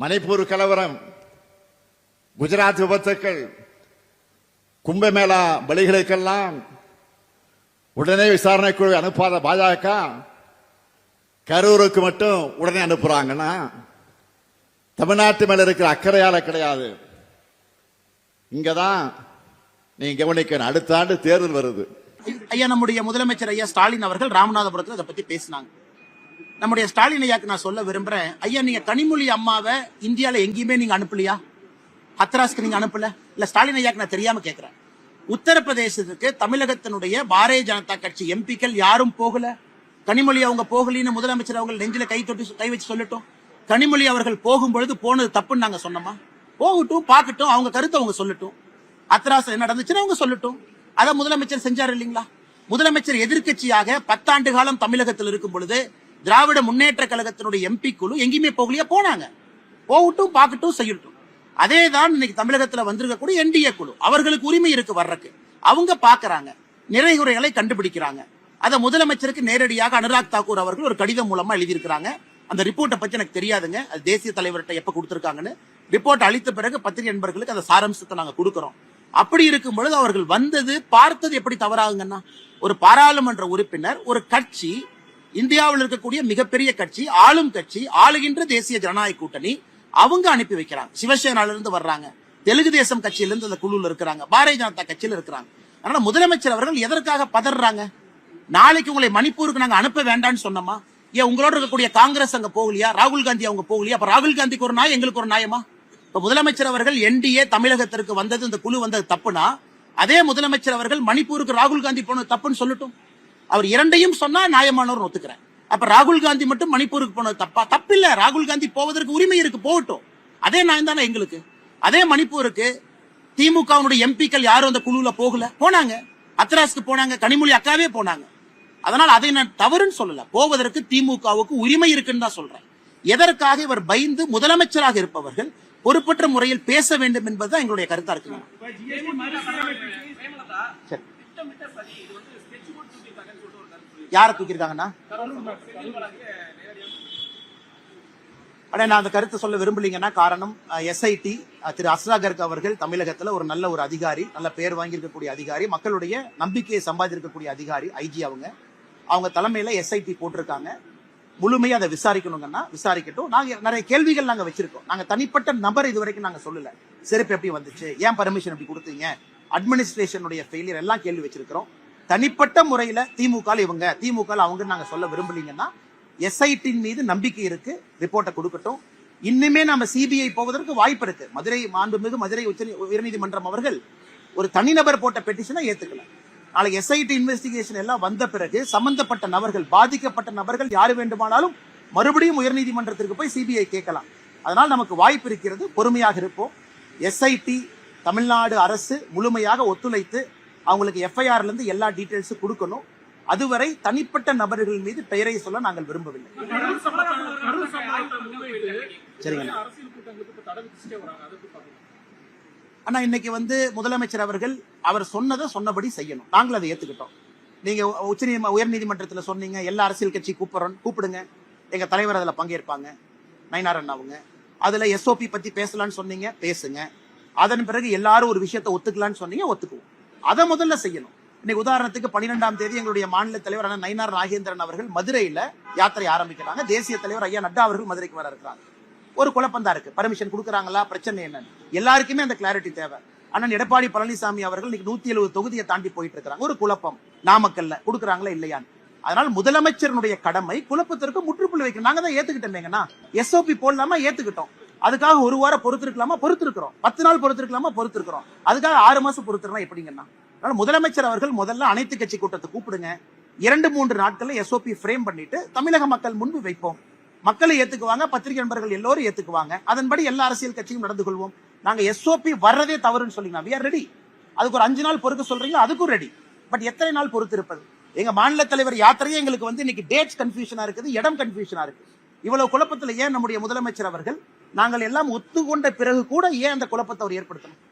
மணிப்பூர் கலவரம் குஜராத் விபத்துக்கள் கும்பமேளா பலிகளுக்கெல்லாம் உடனே விசாரணை குழு அனுப்பாத பாஜக கரூருக்கு மட்டும் உடனே அனுப்புறாங்கன்னா தமிழ்நாட்டு மேல இருக்கிற அக்கறையால கிடையாது. இங்கதான் நீங்க கவனிக்கணும். அடுத்த ஆண்டு தேர்தல் வருது. ஐயா நம்முடைய முதலமைச்சர் ஐயா ஸ்டாலின் அவர்கள் ராமநாதபுரத்தில் அதை பத்தி பேசினாங்க. நம்முடைய ஸ்டாலின் ஐயாக்கு நான் சொல்ல விரும்புறேன். ஐயா நீங்க கனிமொழி அம்மாவை இந்தியாவில் எங்கேயுமே நீங்க அனுப்பலையா? ஹத்ராஸ்க்கு நீங்க அனுப்பல? இல்ல ஸ்டாலின் ஐயாக்கு நான் தெரியாம கேட்கிறேன் உத்தரப்பிரதேசத்துக்கு தமிழகத்தினுடைய பாரதிய ஜனதா கட்சி எம்பிக்கள் யாரும் போகல? கனிமொழி அவங்க போகலின்னு முதலமைச்சர் அவங்க நெஞ்சில கை தொட்டு கை வச்சு சொல்லட்டும். கனிமொழி அவர்கள் போகும்பொழுது போனது தப்புன்னு நாங்க சொன்னோமா? போகட்டும் பார்க்கட்டும் அவங்க கருத்தை அவங்க சொல்லட்டும். அத்ராஸ் என்ன நடந்துச்சுன்னு அவங்க சொல்லட்டும். அதை முதலமைச்சர் செஞ்சார் இல்லைங்களா? முதலமைச்சர் எதிர்க்கட்சியாக பத்தாண்டு காலம் தமிழகத்தில் இருக்கும் பொழுது திராவிட முன்னேற்ற கழகத்தினுடைய எம்பி குழு எங்கேயுமே போகலையா? போனாங்க. போகட்டும் பார்க்கட்டும் செய்யட்டும். அதே தான் இன்னைக்கு தமிழகத்துல வந்திருக்கக்கூடிய என்டிஏ குழு. அவர்களுக்கு உரிமை இருக்கு வர்றதுக்கு. அவங்க பாக்குறாங்க நிறைகுறைகளை கண்டுபிடிக்கிறாங்க. அதை முதலமைச்சருக்கு நேரடியாக அனுராக் தாக்கூர் அவர்கள் ஒரு கடிதம் மூலமா எழுதியிருக்கிறாங்க. அந்த ரிப்போர்ட்டை பத்தி எனக்கு தெரியாதுங்க. அது தேசிய தலைவர்கிட்ட எப்ப கொடுத்துருக்காங்கன்னு. ரிப்போர்ட் அளித்த பிறகு பத்திரிகை நண்பர்களுக்கு அந்த சாராம்சத்தை நாங்க கொடுக்குறோம். அப்படி இருக்கும் பொழுது அவர்கள் வந்தது பார்த்தது எப்படி தவறாகுங்கன்னா ஒரு பாராளுமன்ற உறுப்பினர் ஒரு கட்சி இந்தியாவில் இருக்கக்கூடிய மிகப்பெரிய கட்சி ஆளும் கட்சி ஆளுகின்ற தேசிய ஜனநாயக கூட்டணி அவங்க அனுப்பி வைக்கிறாங்க. சிவசேனால இருந்து வர்றாங்க. தெலுங்கு தேசம் கட்சியில இருந்து அந்த குழுல இருக்கிறாங்க. பாரதிய ஜனதா கட்சியில இருக்கிறாங்க. அதனால முதலமைச்சர் அவர்கள் எதற்காக பதறாங்க? நாளைக்கு உங்களை மணிப்பூருக்கு நாங்க அனுப்ப வேண்டாம்னு சொன்னோமா? ஏன் உங்களோட இருக்கக்கூடிய காங்கிரஸ் அங்க போகலையா? ராகுல் காந்தி அவங்க போகலையா? அப்ப ராகுல் காந்திக்கு ஒரு நாய் எங்களுக்கு ஒரு நாயமா? இப்ப முதலமைச்சர் அவர்கள் என்டிஏ தமிழகத்திற்கு வந்தது இந்த குழு வந்தது தப்புனா அதே முதலமைச்சர் அவர்கள் மணிப்பூருக்கு ராகுல் காந்தி போனது தப்புன்னு சொல்லட்டும். அவர் இரண்டையும் சொன்னா நியாயமானவர் ஒத்துக்கிறேன். அப்ப ராகுல் காந்தி மட்டும் மணிப்பூருக்கு போனது தப்பா? தப்பில்ல. ராகுல் காந்தி போவதற்கு உரிமை இருக்கு போகட்டும். அதே நியாயம் தானே எங்களுக்கு? அதே மணிப்பூருக்கு திமுகவுடைய எம்பிக்கள் யாரும் அந்த குழுல போகல. போனாங்க. அத்ராஸ்க்கு போனாங்க. கனிமொழி அக்காவே போனாங்க. அதனால் அதை நான் தவறுன்னு சொல்லல. போவதற்கு திமுகவுக்கு உரிமை இருக்குன்னு தான் சொல்றேன். எதற்காக இவர் பயந்து முதலமைச்சராக இருப்பவர்கள் பொறுப்பற்ற முறையில் பேச வேண்டும் என்பதுதான் எங்களுடைய கருத்தா இருக்கு. யாரை தூக்கியிருக்காங்கன்னா? அட நான் அந்த கருத்தை சொல்ல விரும்பலீங்கன்னா காரணம் எஸ்ஐடி திரு அஸ்ராகர்க் அவர்கள் தமிழகத்துல ஒரு நல்ல ஒரு அதிகாரி நல்ல பேர் வாங்கியிருக்கக்கூடிய அதிகாரி மக்களுடைய நம்பிக்கையை சம்பாதிச்சிருக்கக்கூடிய அதிகாரி ஐஜி அவங்க. அவங்க தலைமையில எஸ்ஐடி போட்டிருக்காங்க. முழுமையா அதை விசாரிக்கணுங்கன்னா விசாரிக்கட்டும். நாங்க நிறைய கேள்விகள் நாங்க வச்சிருக்கோம். நாங்க தனிப்பட்ட நபர் இது வரைக்கும் நாங்க சொல்லல. செருப்பு எப்படி வந்துச்சு? ஏன் பர்மிஷன் எப்படி கொடுத்தீங்க? அட்மினிஸ்ட்ரேஷனுடைய ஃபெயிலியர் எல்லாம் கேள்வி வச்சிருக்கிறோம். தனிப்பட்ட முறையில் திமுக இவங்க திமுக அவங்க நாங்க சொல்ல விரும்பலீங்கன்னா எஸ்ஐடியின் மீது நம்பிக்கை இருக்கு ரிப்போர்ட்டை கொடுக்கட்டும். இன்னுமே நம்ம சிபிஐ போவதற்கு வாய்ப்பு இருக்கு. மதுரை மாண்புமிகு மதுரை உச்ச உயர்நீதிமன்றம் அவர்கள் ஒரு தனிநபர் போட்ட பெட்டிஷனை ஏத்துக்கல. நாளைக்கு எஸ்ஐடி இன்வெஸ்டிகேஷன் எல்லாம் வந்த பிறகு சம்பந்தப்பட்ட நபர்கள் பாதிக்கப்பட்ட நபர்கள் யார் வேண்டுமானாலும் மறுபடியும் உயர்நீதிமன்றத்திற்கு போய் சிபிஐ கேட்கலாம். அதனால் நமக்கு வாய்ப்பு இருக்கிறது பொறுமையாக இருப்போம். எஸ்ஐடி தமிழ்நாடு அரசு முழுமையாக ஒத்துழைத்து அவங்களுக்கு எஃப்ஐஆர்ல இருந்து எல்லா டீட்டெயில்ஸும் கொடுக்கணும். அதுவரை தனிப்பட்ட நபர்கள் மீது பெயரை சொல்ல நாங்கள் விரும்பவில்லை. சரிங்க. ஆனா இன்னைக்கு வந்து முதலமைச்சர் அவர்கள் அவர் சொன்னதை சொன்னபடி செய்யணும். நாங்கள் அதை ஏத்துக்கிட்டோம். நீங்க உச்ச உயர் நீதிமன்றத்துல சொன்னீங்க எல்லா அரசியல் கட்சி கூப்பிடுறோம் கூப்பிடுங்க. எங்க தலைவர் அதில் பங்கேற்பாங்க நயினாரன் அவங்க. அதுல எஸ்ஓபி பத்தி பேசலாம்னு சொன்னீங்க பேசுங்க. அதன் பிறகு எல்லாரும் ஒரு விஷயத்த ஒத்துக்கலாம்னு சொன்னீங்க ஒத்துக்குவோம். அதை முதல்ல செய்யணும். இன்னைக்கு உதாரணத்துக்கு பன்னிரெண்டாம் தேதி எங்களுடைய மாநில தலைவர் நயினார் நாகேந்திரன் அவர்கள் மதுரையில யாத்திரை ஆரம்பிக்கிறாங்க. தேசிய தலைவர் ஐயா நட்டா அவர்கள் மதுரைக்கு வர இருக்கிறாங்க. ஒரு குழப்பம் தான் இருக்கு. பர்மிஷன் கொடுக்குறாங்களா? பிரச்சனை என்னன்னு எல்லாருக்குமே அந்த கிளாரிட்டி தேவை. அண்ணன் எடப்பாடி பழனிசாமி அவர்கள் இன்னைக்கு நூத்தி எழுபது தொகுதியை தாண்டி போயிட்டு இருக்காங்க ஒரு குழப்பம். நாமக்கல்ல. கொடுக்குறாங்களா இல்லையான்னு. அதனால் முதலமைச்சருடைய கடமை குழப்பத்திற்கு முற்றுப்புள்ளி வைக்கணும். நாங்க தான் ஏத்துக்கிட்டோமேங்கண்ணா எஸ்ஓபி போடலாமா? ஏத்துக்கிட்டோம். அதுக்காக ஒரு வாரம் பொறுத்திருக்கலாமா? பொறுத்திருக்கிறோம். பத்து நாள் பொறுத்திருக்கலாமா? பொறுத்திருக்கிறோம். அதுக்காக ஆறு மாசம் பொறுத்திருந்தா எப்படிங்கண்ணா? அதனால முதலமைச்சர் அவர்கள் முதல்ல அனைத்து கட்சி கூட்டத்தை கூப்பிடுங்க. இரண்டு மூன்று நாட்கள்ல எஸ்ஓபி ஃப்ரேம் பண்ணிட்டு தமிழக மக்கள் முன்பு வைப்போம். மக்களை ஏத்துக்குவாங்க பத்திரிகை நண்பர்கள் எல்லோரும் ஏத்துக்குவாங்க. அதன்படி எல்லா அரசியல் கட்சியும் நடந்து கொள்வோம். நாங்க எஸ்ஓபி வர்றதே தவறுன்னு சொல்லி வி ஆர் ரெடி அதுக்கு ஒரு அஞ்சு நாள் பொறுக்க சொல்றீங்க அதுக்கும் ரெடி பட் எத்தனை நாள் பொறுத்து இருப்பது எங்க மாநில தலைவர் யாத்திரையே எங்களுக்கு வந்து இன்னைக்கு டேட்ஸ் கன்ஃபியூஷனா இருக்குது இடம் கன்ஃபியூஷனா இருக்கு இவ்வளவு குழப்பத்துல ஏன் நம்முடைய முதலமைச்சர் அவர்கள்? நாங்கள் எல்லாம் ஒத்துக்கொண்ட பிறகு கூட ஏன் அந்த குழப்பத்தை அவர் ஏற்படுத்தணும்?